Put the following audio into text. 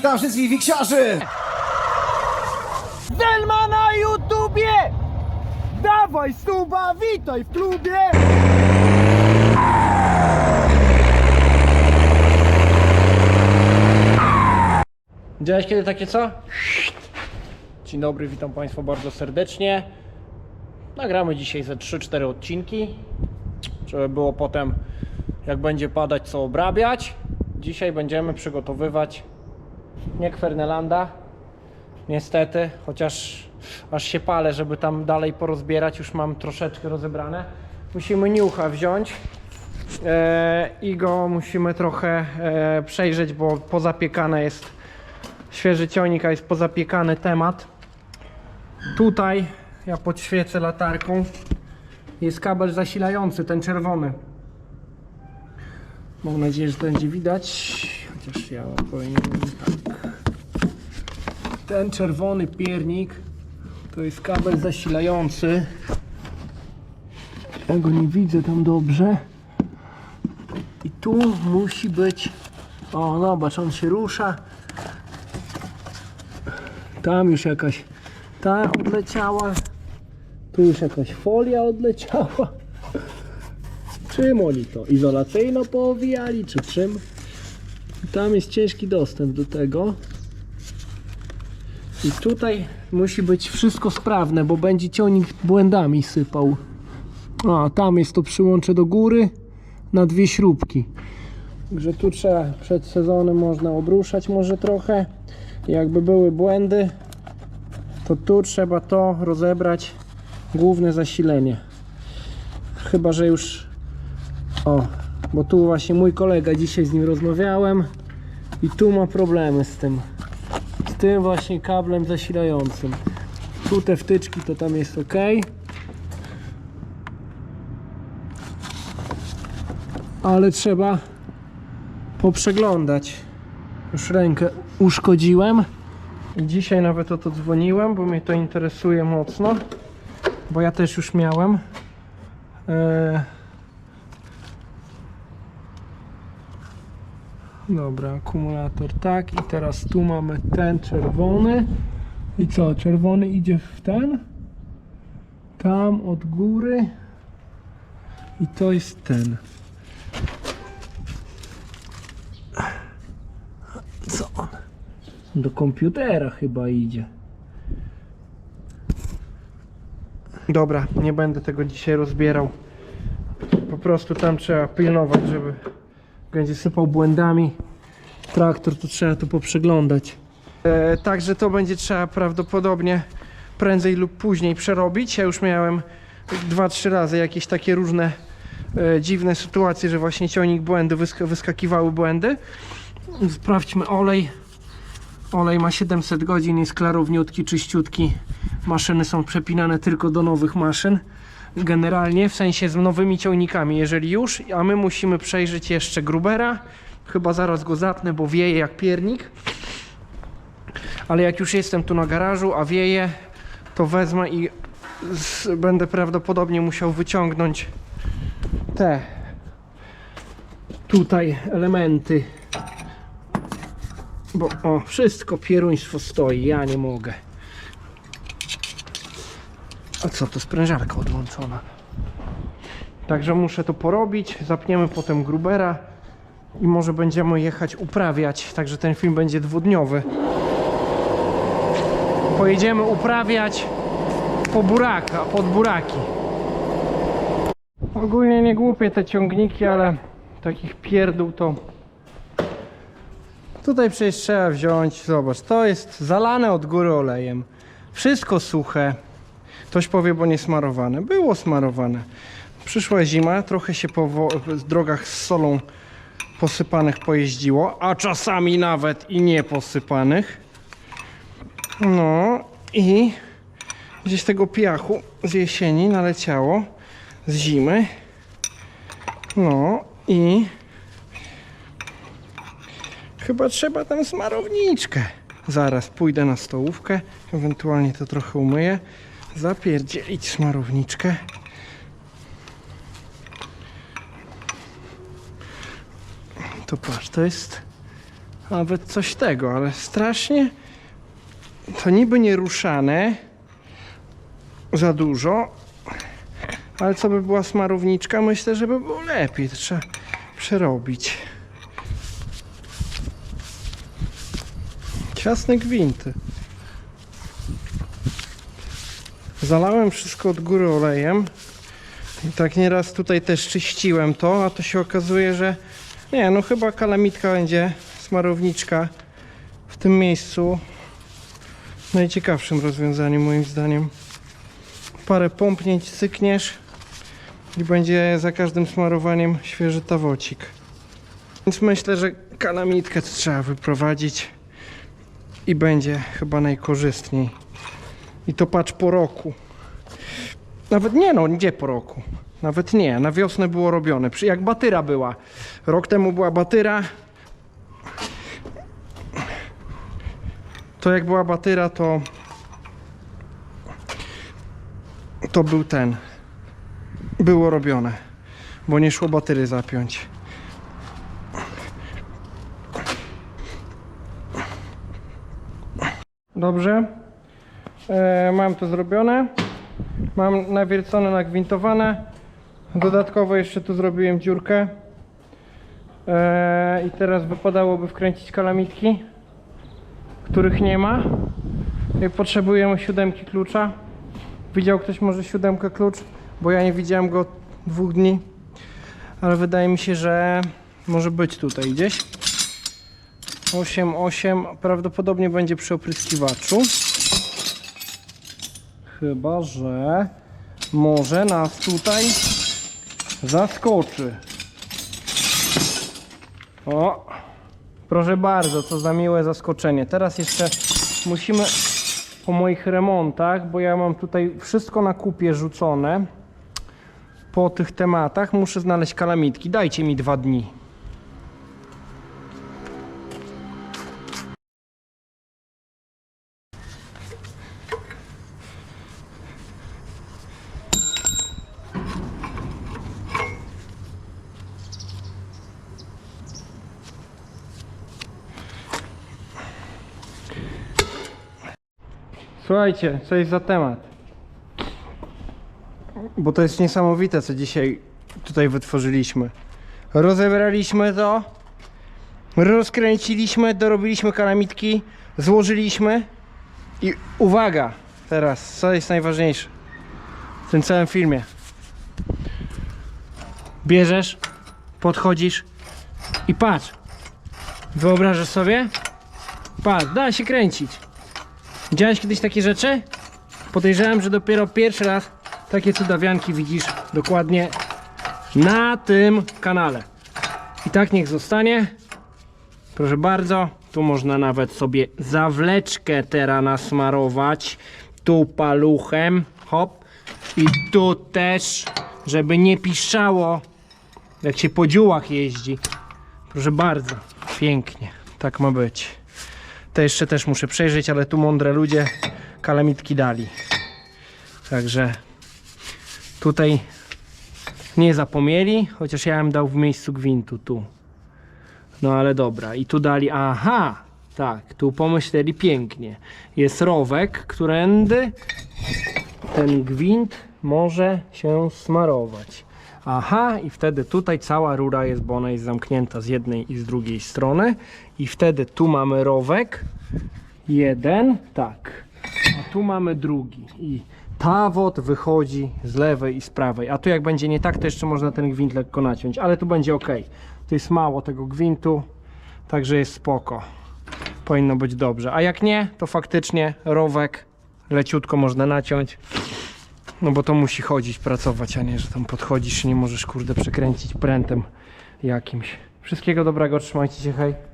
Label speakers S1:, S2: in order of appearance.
S1: witam wszystkich wiksiarzy!
S2: Delma na YouTubie! Dawaj suba, witaj w klubie! Widziałeś kiedy takie co? Dzień dobry, witam Państwa bardzo serdecznie. Nagramy dzisiaj ze 3-4 odcinki, żeby było potem, jak będzie padać, co obrabiać. Dzisiaj będziemy przygotowywać nie Kwernelanda, Niestety, chociaż aż się palę, żeby tam dalej porozbierać, już mam troszeczkę rozebrane. Musimy niucha wziąć e, i go musimy trochę e, przejrzeć, bo pozapiekane jest świeży cionik, a jest pozapiekany temat. Tutaj ja podświecę latarką. Jest kabel zasilający, ten czerwony. Mam nadzieję, że będzie widać. Chociaż ja powinienem tak. Ten czerwony piernik to jest kabel zasilający. Ja go nie widzę tam dobrze. I tu musi być. O, zobacz, on się rusza. Tam już jakaś ta odleciała. Tu już jakaś folia odleciała. Czym oni to? Izolacyjno poowijali, czy czym? Tam jest ciężki dostęp do tego. I tutaj musi być wszystko sprawne, bo będzie ciągnik błędami sypał. A, tam jest to przyłącze do góry na dwie śrubki. Także tu trzeba przed sezonem można obruszać może trochę. Jakby były błędy, to tu trzeba to rozebrać główne zasilenie. Chyba, że już o, bo tu właśnie mój kolega dzisiaj z nim rozmawiałem i tu ma problemy z tym tym właśnie kablem zasilającym. Tu te wtyczki to tam jest ok. Ale trzeba poprzeglądać. Już rękę uszkodziłem. I dzisiaj nawet o to dzwoniłem, bo mnie to interesuje mocno. Bo ja też już miałem. Eee... Dobra, akumulator tak i teraz tu mamy ten czerwony. I co, czerwony idzie w ten? Tam od góry. I to jest ten. Co on? Do komputera chyba idzie. Dobra, nie będę tego dzisiaj rozbierał. Po prostu tam trzeba pilnować, żeby będzie sypał błędami traktor, to trzeba to poprzeglądać. E, także to będzie trzeba prawdopodobnie prędzej lub później przerobić. Ja już miałem dwa, trzy razy jakieś takie różne e, dziwne sytuacje, że właśnie ciągnik błędy, wysk wyskakiwały błędy. Sprawdźmy olej. Olej ma 700 godzin, jest klarowniutki, czyściutki. Maszyny są przepinane tylko do nowych maszyn generalnie, w sensie z nowymi ciągnikami, jeżeli już, a my musimy przejrzeć jeszcze Grubera. Chyba zaraz go zatnę, bo wieje jak piernik. Ale jak już jestem tu na garażu, a wieje, to wezmę i z, będę prawdopodobnie musiał wyciągnąć te tutaj elementy. Bo o, wszystko pieruństwo stoi, ja nie mogę. A co, to sprężarka odłączona. Także muszę to porobić, zapniemy potem Grubera i może będziemy jechać uprawiać, także ten film będzie dwudniowy. Pojedziemy uprawiać po buraka, pod buraki. Ogólnie nie głupie te ciągniki, ale takich pierdół to tutaj przecież trzeba wziąć, zobacz, to jest zalane od góry olejem. Wszystko suche. Ktoś powie, bo nie smarowane. Było smarowane. Przyszła zima, trochę się po drogach z solą posypanych pojeździło, a czasami nawet i nie posypanych. No i gdzieś tego piachu z jesieni naleciało, z zimy. No i chyba trzeba tam smarowniczkę. Zaraz pójdę na stołówkę, ewentualnie to trochę umyję zapierdzielić smarowniczkę. To patrz, to jest nawet coś tego, ale strasznie to niby nie ruszane za dużo, ale co by była smarowniczka, myślę, że by było lepiej. To trzeba przerobić. Ciasne gwinty. Zalałem wszystko od góry olejem. I tak nieraz tutaj też czyściłem to, a to się okazuje, że nie, no chyba kalamitka będzie smarowniczka w tym miejscu najciekawszym rozwiązaniem moim zdaniem. Parę pompnięć cykniesz i będzie za każdym smarowaniem świeży tawocik. Więc myślę, że kalamitkę trzeba wyprowadzić i będzie chyba najkorzystniej. I to patrz po roku. Nawet nie no, gdzie po roku? Nawet nie, na wiosnę było robione. Jak batyra była. Rok temu była batyra. To jak była batyra, to to był ten. Było robione, bo nie szło batery zapiąć. Dobrze. E, mam to zrobione. Mam nawiercone, nagwintowane. Dodatkowo jeszcze tu zrobiłem dziurkę. E, I teraz wypadałoby wkręcić kalamitki, których nie ma. I potrzebujemy siódemki klucza. Widział ktoś może siódemkę klucz? Bo ja nie widziałem go dwóch dni. Ale wydaje mi się, że może być tutaj gdzieś. 8, 8 prawdopodobnie będzie przy opryskiwaczu. Chyba, że może nas tutaj zaskoczy. O, proszę bardzo, co za miłe zaskoczenie. Teraz jeszcze musimy po moich remontach, bo ja mam tutaj wszystko na kupie rzucone po tych tematach. Muszę znaleźć kalamitki. Dajcie mi dwa dni. Słuchajcie, co jest za temat? Bo to jest niesamowite, co dzisiaj tutaj wytworzyliśmy. Rozebraliśmy to, rozkręciliśmy, dorobiliśmy kalamitki, złożyliśmy i uwaga, teraz, co jest najważniejsze w tym całym filmie. Bierzesz, podchodzisz i patrz. Wyobrażasz sobie? Patrz, da się kręcić. Widziałeś kiedyś takie rzeczy? Podejrzewam, że dopiero pierwszy raz takie cudawianki widzisz dokładnie na tym kanale. I tak niech zostanie. Proszę bardzo, tu można nawet sobie zawleczkę teraz nasmarować. Tu paluchem, hop. I tu też, żeby nie piszczało, jak się po dziułach jeździ. Proszę bardzo, pięknie, tak ma być. Te jeszcze też muszę przejrzeć, ale tu mądre ludzie kalamitki dali. Także tutaj nie zapomnieli, chociaż ja bym dał w miejscu gwintu tu. No ale dobra, i tu dali, aha, tak, tu pomyśleli pięknie. Jest rowek, którędy ten gwint może się smarować. Aha, i wtedy tutaj cała rura jest, bo ona jest zamknięta z jednej i z drugiej strony. I wtedy tu mamy rowek. Jeden, tak. A tu mamy drugi. I ta wod wychodzi z lewej i z prawej. A tu jak będzie nie tak, to jeszcze można ten gwint lekko naciąć. Ale tu będzie ok. Tu jest mało tego gwintu, także jest spoko. Powinno być dobrze. A jak nie, to faktycznie rowek leciutko można naciąć. No bo to musi chodzić, pracować, a nie, że tam podchodzisz i nie możesz kurde przekręcić prętem jakimś. Wszystkiego dobrego, trzymajcie się, hej.